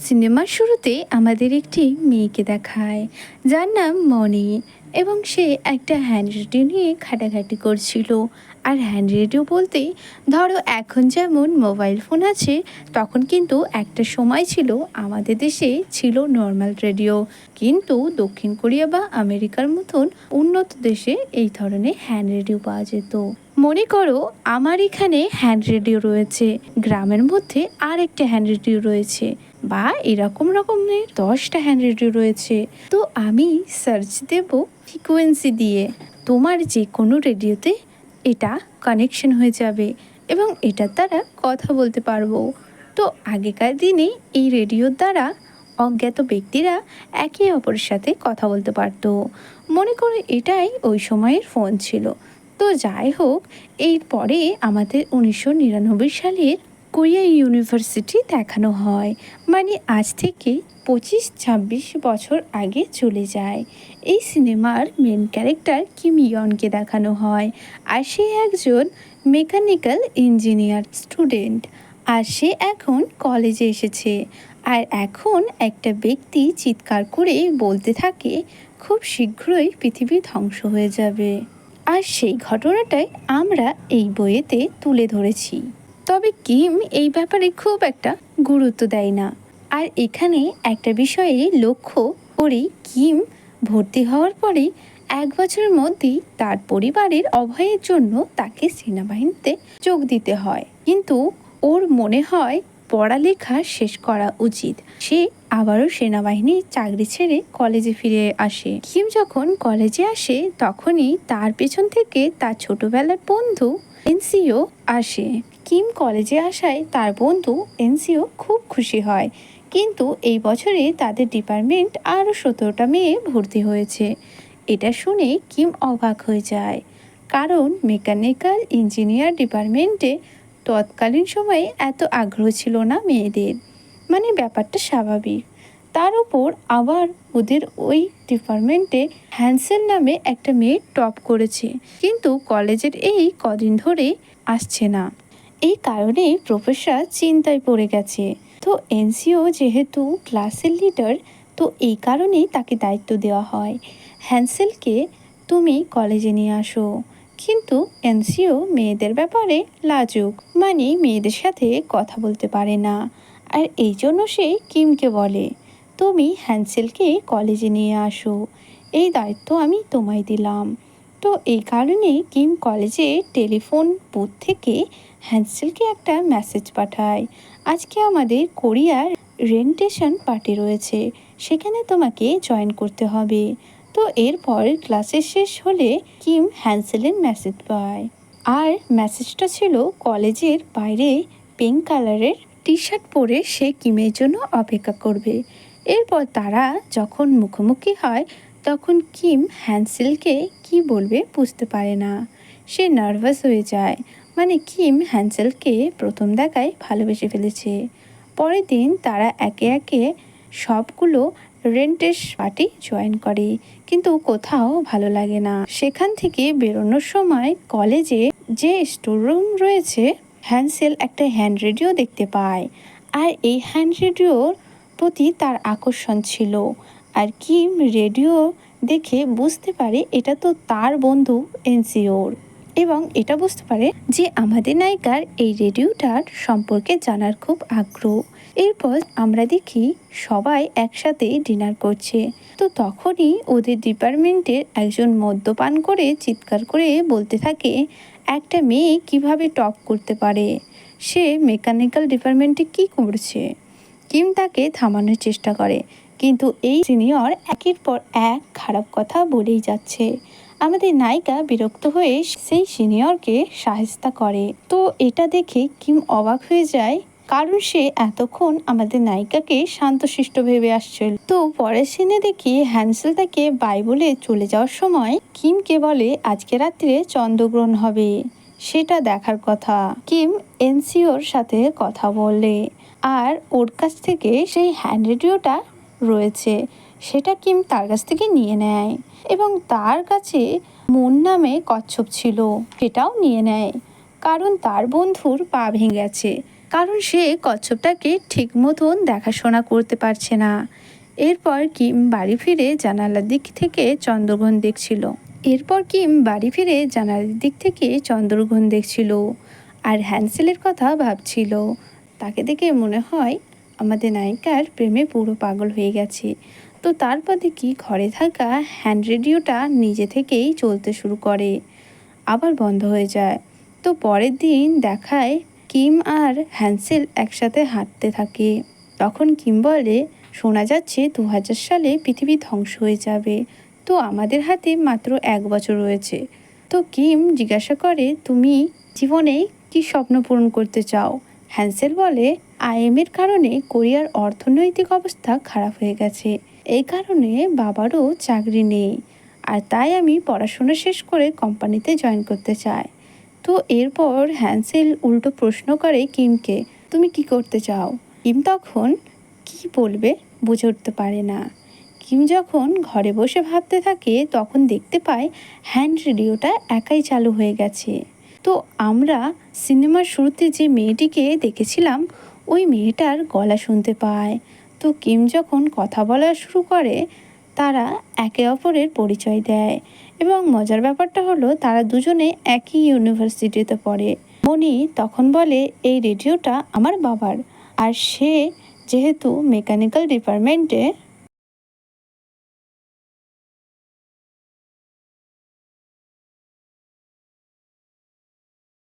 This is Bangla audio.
সিনেমার শুরুতে আমাদের একটি মেয়েকে দেখায়। যার নাম মনি এবং সে একটা হ্যান্ড রেডিও নিয়ে ঘাটাঘাটি করছিল। আর হ্যান্ড রেডিও বলতে, ধরো এখন যেমন মোবাইল ফোন আছে, তখন কিন্তু একটা সময় ছিল আমাদের দেশে ছিল নর্মাল রেডিও কিন্তু দক্ষিণ কোরিয়া বা আমেরিকার মতন উন্নত দেশে এই ধরনের হ্যান্ড রেডিও পাওয়া যেত। মনে করো, আমার এখানে হ্যান্ড রেডিও রয়েছে, গ্রামের মধ্যে আর একটা হ্যান্ড রেডিও রয়েছে। বা এরকম রকমের দশটা হ্যান্ড রেডিও রয়েছে। তো আমি সার্চ দেব ফ্রিকোয়েন্সি দিয়ে। তোমার যে কোনো রেডিওতে এটা কানেকশন হয়ে যাবে এবং এটার দ্বারা কথা বলতে পারব। তো আগেকার দিনে এই রেডিওর দ্বারা অজ্ঞাত ব্যক্তিরা একে অপরের সাথে কথা বলতে পারতো। মনে করো এটাই ওই সময়ের ফোন ছিল। তো যাই হোক, এরপরে আমাদের উনিশশো নিরানব্বই সালের কোরিয়া ইউনিভার্সিটি দেখানো হয়। মানে আজ থেকে পঁচিশ ছাব্বিশ বছর আগে চলে যায়। এই সিনেমার মেন ক্যারেক্টার কিম ইয়নকে দেখানো হয় আর সে একজন মেকানিক্যাল ইঞ্জিনিয়ার স্টুডেন্ট আর সে এখন কলেজে এসেছে। আর এখন একটা ব্যক্তি চিৎকার করে বলতে থাকে, খুব শীঘ্রই পৃথিবী ধ্বংস হয়ে যাবে। আর সেই ঘটনাটাই আমরা এই বইয়েতে তুলে ধরেছি। তবে কিম এই ব্যাপারে খুব একটা গুরুত্ব দেয় না। আর এখানে একটা বিষয়ে লক্ষ্য করেই কিম ভর্তি হওয়ার পরেই এক বছরের মধ্যেই তার পরিবারের অভয়ের জন্য তাকে সেনাবাহিনীতে যোগ দিতে হয়। কিন্তু ওর মনে হয় পড়ালেখা শেষ করা উচিত। সে আবারও সেনাবাহিনীর চাকরি ছেড়ে কলেজে ফিরে আসে। কিম যখন কলেজে আসে, তখনই তার পেছন থেকে তার ছোটবেলার বন্ধু এনসিও আসে। কিম কলেজে আসায় তার বন্ধু এনসিও খুব খুশি হয়। কিন্তু এই বছরে তাদের ডিপার্টমেন্ট আরও সতেরোটা মেয়ে ভর্তি হয়েছে। এটা শুনে কিম অবাক হয়ে যায়। কারণ মেকানিক্যাল ইঞ্জিনিয়ার ডিপার্টমেন্টে তৎকালীন সময়ে এত আগ্রহ ছিল না মেয়েদের। মানে ব্যাপারটা স্বাভাবিক। তার উপর আবার ওদের ওই ডিপার্টমেন্টে হ্যান্সেল নামে একটা মেয়ে টপ করেছে। কিন্তু কলেজের এই কদিন ধরে আসছে না। এই কারণে প্রফেসর চিন্তায় পড়ে গেছে। তো এনসিও যেহেতু ক্লাসের লিডার, তো এই কারণেই তাকে দায়িত্ব দেওয়া হয়। হ্যান্সেলকে তুমি কলেজে নিয়ে আসো। কিন্তু এনসিও মেয়েদের ব্যাপারে লাজুক মানে মেয়েদের সাথে কথা বলতে পারে না। আর এই জন্য সে কিমকে বলে, তুমি হ্যান্সেলকে কলেজে নিয়ে আসো। এই দায়িত্ব আমি তোমায় দিলাম। তো এই কারণে কিম কলেজে টেলিফোন বুথ থেকে হ্যান্সেলকে একটা মেসেজ পাঠায়। আজকে আমাদের কোরিয়ার রেন্টেশন পার্টি রয়েছে, সেখানে তোমাকে জয়েন করতে হবে। তো এরপর ক্লাসের শেষ হলে কিম হ্যান্সেলের মেসেজ পায়। আর মেসেজটা ছিল কলেজের বাইরে পিঙ্ক কালারের টি শার্ট পরে সে কিমের জন্য অপেক্ষা করবে। এরপর তারা যখন মুখোমুখি হয় তখন কিম হ্যান্সেলকে কি বলবে বুঝতে পারে না। সে নার্ভাস হয়ে যায়। মানে কিম হ্যান্সেলকে প্রথম দেখায় ভালোবেসে ফেলেছে। পরের দিন তারা একে একে সবগুলো রেন্টেস পার্টি জয়েন করে। কিন্তু কোথাও ভালো লাগে না। সেখান থেকে বেরোনোর সময় কলেজে যে স্টোররুম রয়েছে, হ্যান্সেল একটা হ্যান্ড রেডিও দেখতে পায়। আর এই হ্যান্ড রেডিওর প্রতি তার আকর্ষণ ছিল। আর কিম রেডিও দেখে বুঝতে পারে এটা তো তার বন্ধু এনসিওর। এবং এটা বুঝতে পারে যে আমাদের নায়িকার এই রেডিওটার সম্পর্কে জানার খুব আগ্রহ। এরপর আমরা দেখি সবাই একসাথে ডিনার করছে। তো তখনই ওদের ডিপার্টমেন্টের একজন মদ্যপান করে চিৎকার করে বলতে থাকে, একটা মেয়ে কীভাবে টপ করতে পারে? সে মেকানিক্যাল ডিপার্টমেন্টে কি করছে? কিম তাকে থামানোর চেষ্টা করে। কিন্তু এই সিনিয়র একের পর এক খারাপ কথা বলেই যাচ্ছে। আমাদের নায়িকা বিরক্ত হয়ে সেই সিনিয়রকে সাহেস্তা করে। তো এটা দেখে কিম অবাক হয়ে যায়, কারণ সে এতক্ষণ আমাদের নায়িকাকে শান্তশিষ্ট ভেবে আসছিল। তো পরের সিনে দেখি হ্যান্সেল তাকে বাই বলে চলে যাওয়ার সময় কিমকে বলে, আজকে রাত্রে চন্দ্রগ্রহণ হবে। সেটা দেখার কথা। কিম এনসিওর সাথে কথা বলে। আর ওর কাছ থেকে সেই হ্যান্ড রেডিওটা রয়েছে, সেটা কিম তার কাছ থেকে নিয়ে নেয় এবং তার কাছে মন নামে কচ্ছপ ছিল, সেটাও নিয়ে নেয়। কারণ তার বন্ধুর পা ভেঙে গেছে, কারণ সে কচ্ছপটাকে ঠিক মতন দেখাশোনা করতে পারছে না। এরপর কিম বাড়ি ফিরে জানালার দিক থেকে চন্দ্রগ্রহণ দেখছিল। এরপর কিম বাড়ি ফিরে জানালার দিক থেকে চন্দ্রগ্রহণ দেখছিল। আর হ্যান্সেলের কথা ভাবছিল। তাকে দেখে মনে হয় আমাদের নায়িকার প্রেমে পুরো পাগল হয়ে গেছে। তো তারপর দেখি ঘরে থাকা হ্যান্ড রেডিওটা নিজে থেকেই চলতে শুরু করে। আবার বন্ধ হয়ে যায়। তো পরের দিন দেখায় কিম আর হ্যান্সেল একসাথে হাঁটতে থাকে। তখন কিম বলে, শোনা যাচ্ছে দু হাজার সালে পৃথিবী ধ্বংস হয়ে যাবে। তো আমাদের হাতে মাত্র এক বছর রয়েছে। তো কিম জিজ্ঞাসা করে, তুমি জীবনে কি স্বপ্ন পূরণ করতে চাও? হ্যান্সেল বলে আইএমের কারণে কোরিয়ার অর্থনৈতিক অবস্থা খারাপ হয়ে গেছে। এই কারণে বাবারও চাকরি নেই। আর তাই আমি পড়াশোনা শেষ করে কোম্পানিতে জয়েন করতে চাই। তো এরপর হ্যান্সেল উল্টো প্রশ্ন করে কিমকে, তুমি কি করতে চাও? কিম তখন, কি বলবে? বুঝে উঠতে পারে না। কিম যখন ঘরে বসে ভাবতে থাকে, তখন দেখতে পায় হ্যান্ড রেডিওটা একাই চালু হয়ে গেছে। তো আমরা সিনেমার শুরুতে যে মেয়েটিকে দেখেছিলাম ওই মেয়েটার গলা শুনতে পায়। তো কিম যখন কথা বলা শুরু করে, তারা একে অপরের পরিচয় দেয় এবং মজার ব্যাপারটা হলো তারা দুজনে একই ইউনিভার্সিটিতে পড়ে। মনি তখন বলে, এই রেডিওটা আমার বাবার। আর সে যেহেতু মেকানিক্যাল ডিপার্টমেন্টে